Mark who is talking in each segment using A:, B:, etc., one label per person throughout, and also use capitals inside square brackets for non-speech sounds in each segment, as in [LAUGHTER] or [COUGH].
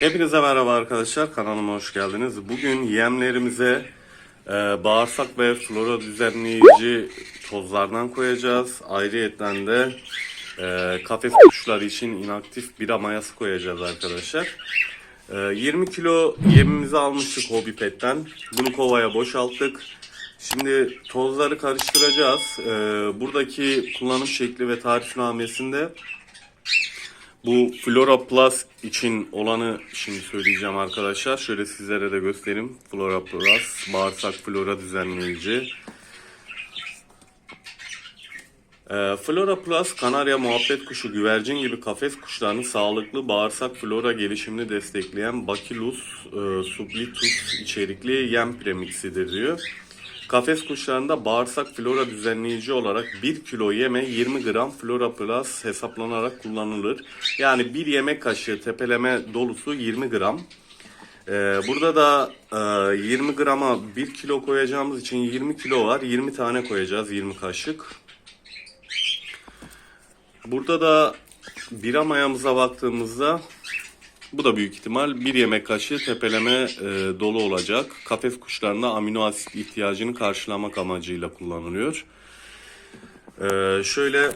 A: Hepinize merhaba arkadaşlar kanalıma hoş geldiniz. Bugün yemlerimize e, bağırsak ve flora düzenleyici tozlardan koyacağız. Ayrıyeten de e, kafes kuşları için inaktif bira mayası koyacağız arkadaşlar. E, 20 kilo yemimizi almıştık Hobby Pet'ten. Bunu kovaya boşalttık. Şimdi tozları karıştıracağız. E, buradaki kullanım şekli ve tarifnamesinde bu Flora Plus için olanı şimdi söyleyeceğim arkadaşlar. Şöyle sizlere de göstereyim. Flora Plus, bağırsak flora düzenleyici. Ee, Flora Plus, Kanarya muhabbet kuşu, güvercin gibi kafes kuşlarının sağlıklı bağırsak flora gelişimini destekleyen Bacillus e, subtilis içerikli yem premixidir diyor. Kafes kuşlarında bağırsak flora düzenleyici olarak 1 kilo yeme 20 gram flora plus hesaplanarak kullanılır. Yani bir yemek kaşığı tepeleme dolusu 20 gram. Ee, burada da e, 20 grama 1 kilo koyacağımız için 20 kilo var. 20 tane koyacağız 20 kaşık. Burada da bira mayamıza baktığımızda bu da büyük ihtimal bir yemek kaşığı tepeleme e, dolu olacak. Kafes kuşlarında amino asit ihtiyacını karşılamak amacıyla kullanılıyor. E, şöyle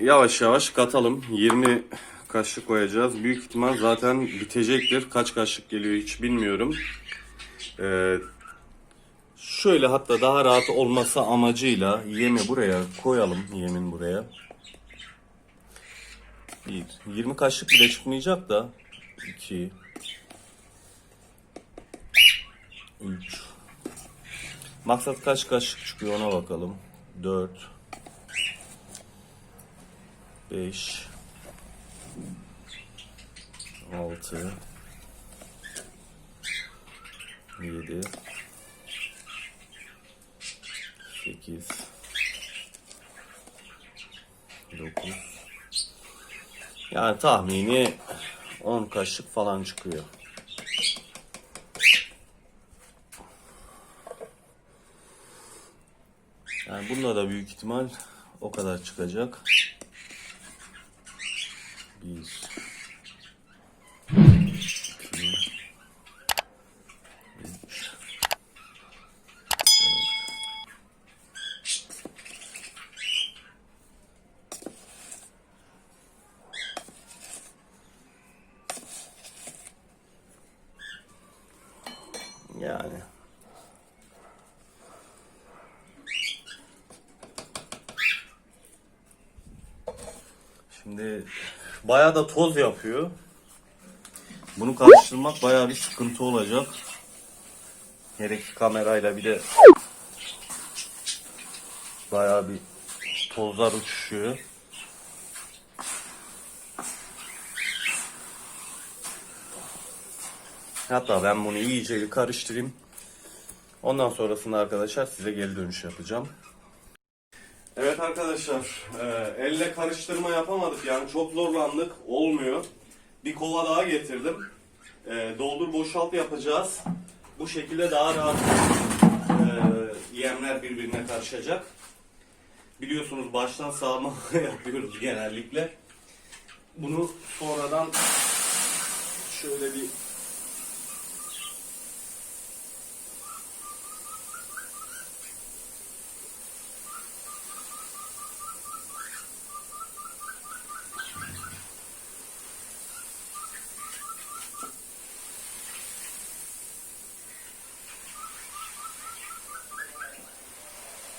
A: yavaş yavaş katalım. 20 kaşık koyacağız. Büyük ihtimal zaten bitecektir. Kaç kaşık geliyor hiç bilmiyorum. E, şöyle hatta daha rahat olması amacıyla yemi buraya koyalım. Yemin buraya. Bir, 20 kaşık bile çıkmayacak da 2 3 Maksat kaç kaşık çıkıyor ona bakalım. 4 5 6 7 8 9 yani tahmini 10 kaşık falan çıkıyor. Yani bunda da büyük ihtimal o kadar çıkacak. 1 2 3 Yani. Şimdi bayağı da toz yapıyor. Bunu karıştırmak bayağı bir sıkıntı olacak. Gerek kamerayla bir de bayağı bir tozlar uçuşuyor. Hatta ben bunu iyice bir karıştırayım. Ondan sonrasında arkadaşlar size geri dönüş yapacağım. Evet arkadaşlar, e, elle karıştırma yapamadık yani çok zorlandık, olmuyor. Bir kova daha getirdim. E, doldur boşalt yapacağız. Bu şekilde daha rahat e, yemler birbirine karışacak. Biliyorsunuz baştan sağma [LAUGHS] yapıyoruz genellikle. Bunu sonradan şöyle bir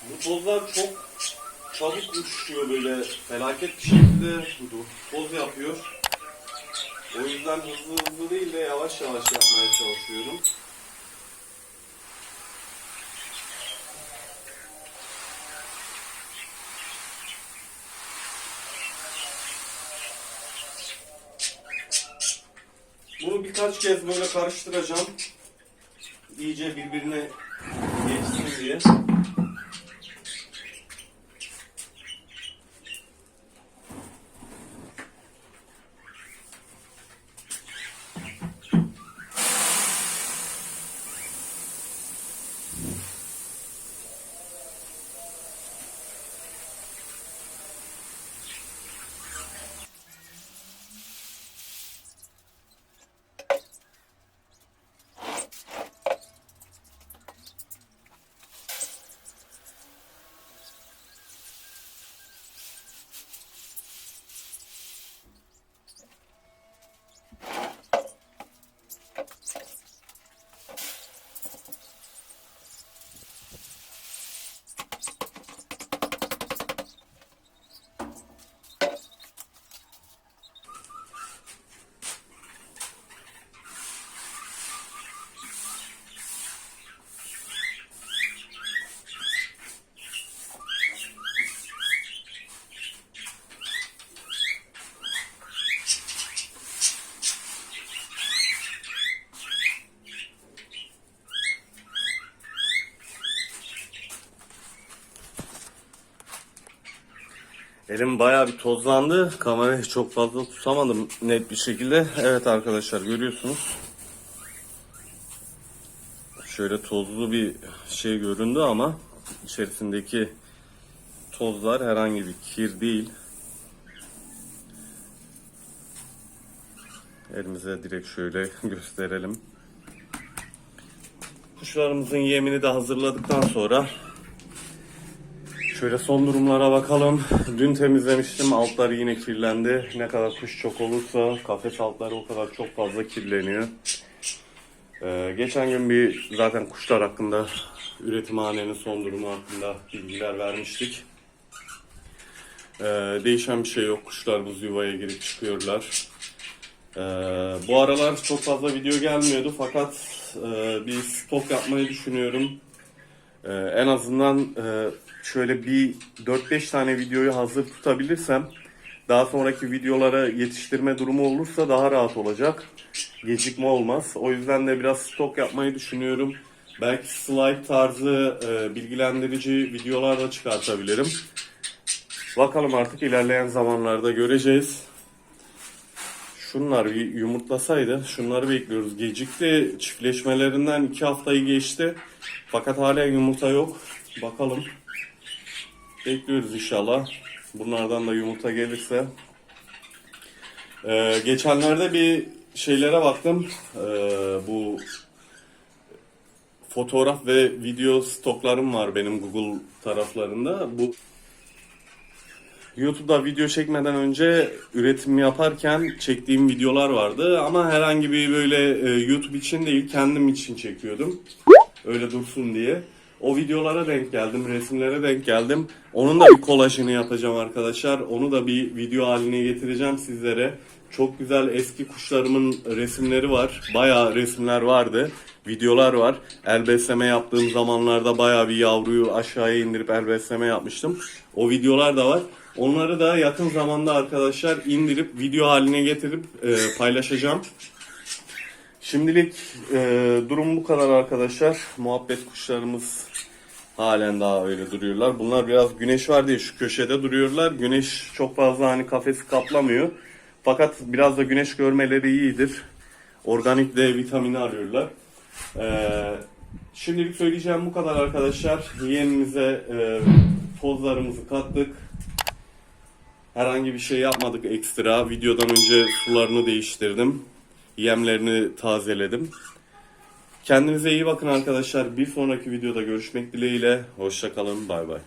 A: Bu tozlar çok çabuk uçuşuyor böyle felaket bir şekilde toz yapıyor. O yüzden hızlı hızlı değil de yavaş yavaş yapmaya çalışıyorum. Bunu birkaç kez böyle karıştıracağım. İyice birbirine geçsin diye. Elim bayağı bir tozlandı. Kamerayı çok fazla tutamadım net bir şekilde. Evet arkadaşlar görüyorsunuz. Şöyle tozlu bir şey göründü ama içerisindeki tozlar herhangi bir kir değil. Elimize direkt şöyle [LAUGHS] gösterelim. Kuşlarımızın yemini de hazırladıktan sonra şöyle son durumlara bakalım. Dün temizlemiştim. Altları yine kirlendi. Ne kadar kuş çok olursa kafes altları o kadar çok fazla kirleniyor. Ee, geçen gün bir zaten kuşlar hakkında üretimhanenin son durumu hakkında bilgiler vermiştik. Ee, değişen bir şey yok. Kuşlarımız yuvaya girip çıkıyorlar. Ee, bu aralar çok fazla video gelmiyordu fakat e, bir stok yapmayı düşünüyorum. Ee, en azından e, şöyle bir 4-5 tane videoyu hazır tutabilirsem daha sonraki videolara yetiştirme durumu olursa daha rahat olacak. Gecikme olmaz. O yüzden de biraz stok yapmayı düşünüyorum. Belki slide tarzı e, bilgilendirici videolar da çıkartabilirim. Bakalım artık ilerleyen zamanlarda göreceğiz. Şunlar bir yumurtlasaydı. Şunları bekliyoruz. Gecikti. Çiftleşmelerinden iki haftayı geçti. Fakat hala yumurta yok. Bakalım. Bekliyoruz inşallah. Bunlardan da yumurta gelirse. Ee, geçenlerde bir şeylere baktım. Ee, bu fotoğraf ve video stoklarım var benim Google taraflarında. Bu YouTube'da video çekmeden önce üretim yaparken çektiğim videolar vardı ama herhangi bir böyle e, YouTube için değil kendim için çekiyordum. Öyle dursun diye. O videolara denk geldim, resimlere denk geldim. Onun da bir kolajını yapacağım arkadaşlar. Onu da bir video haline getireceğim sizlere. Çok güzel eski kuşlarımın resimleri var. Bayağı resimler vardı. Videolar var. El besleme yaptığım zamanlarda bayağı bir yavruyu aşağıya indirip el besleme yapmıştım. O videolar da var. Onları da yakın zamanda arkadaşlar indirip video haline getirip e, paylaşacağım. Şimdilik e, durum bu kadar arkadaşlar. Muhabbet kuşlarımız halen daha öyle duruyorlar. Bunlar biraz güneş var diye şu köşede duruyorlar. Güneş çok fazla hani kafesi kaplamıyor. Fakat biraz da güneş görmeleri iyidir. Organik D vitamini arıyorlar. E, şimdilik söyleyeceğim bu kadar arkadaşlar. Yeğenimize e, tozlarımızı kattık. Herhangi bir şey yapmadık ekstra. Videodan önce sularını değiştirdim. Yemlerini tazeledim. Kendinize iyi bakın arkadaşlar. Bir sonraki videoda görüşmek dileğiyle. Hoşçakalın. Bay bay.